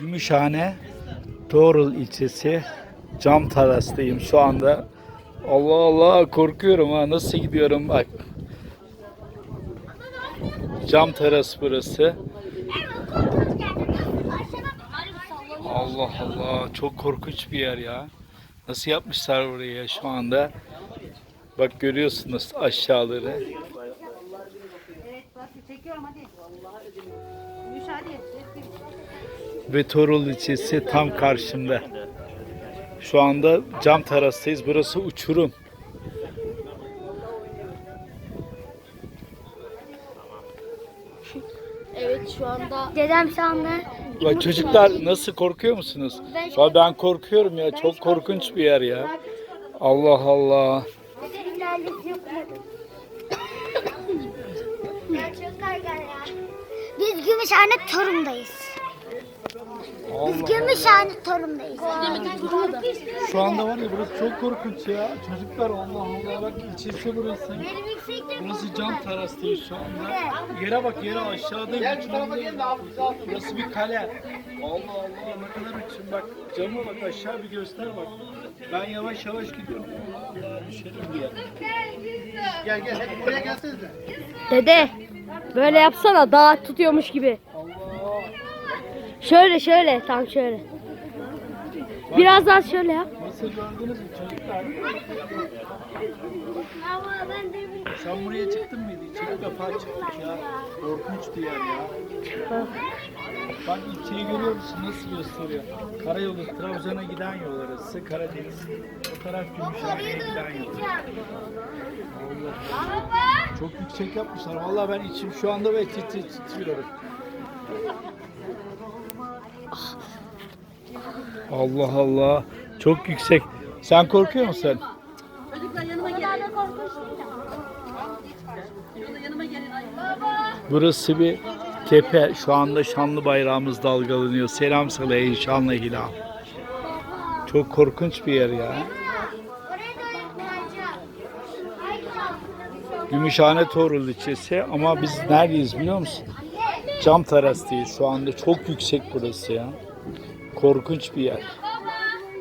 Gümüşhane Doğrul ilçesi Cam Taras'tayım şu anda. Allah Allah korkuyorum ha nasıl gidiyorum bak. Cam Teras burası. Allah Allah çok korkunç bir yer ya. Nasıl yapmışlar buraya şu anda. Bak görüyorsunuz aşağıları. Evet bak çekiyorum hadi. Müsaade et. Ve Torul ilçesi tam karşımda. Şu anda cam terastayız. Burası uçurum. Evet şu anda dedem şu anda Bak çocuklar nasıl korkuyor musunuz? Ya ben korkuyorum ya. Çok korkunç bir yer ya. Allah Allah. Biz Gümüşhane Torum'dayız. Biz Gümüşhane Torum'dayız. Şu anda var ya burası çok korkunç ya. Çocuklar Allah Allah bak ilçesi burası. Burası cam terastayız şu anda. Yere bak yere aşağıdayım. uçurumdayım. Burası bir kale. Allah Allah ne kadar uçum bak. Cama bak aşağı bir göster bak. Ben yavaş yavaş gidiyorum. Allah Allah düşerim diye. Gel gel hadi buraya gelsenize. Dede böyle yapsana dağ tutuyormuş gibi. Şöyle şöyle tam şöyle. Biraz daha şöyle yap. Nasıl gördünüz mü çocuklar? Ama ben de Sen buraya çıktın mıydı? Hiç ilk defa çıktık ya. Korkunç bir yer ya. Bak ilçeyi görüyor musun? Nasıl gösteriyor? Karayolu Trabzon'a giden yol orası. Karadeniz. O taraf Gümüşhane'ye giden yol. Allah. Çok yüksek yapmışlar. Vallahi ben içim şu anda ve tit titriyorum. Allah Allah. Çok yüksek. Sen korkuyor musun? Çocuklar yanıma gelin. Burası bir tepe. Şu anda şanlı bayrağımız dalgalanıyor. Selam sana ey şanlı hilal. Çok korkunç bir yer ya. Gümüşhane Torul ilçesi ama biz neredeyiz biliyor musun? Cam terastayız şu anda. Çok yüksek burası ya. Korkunç bir yer.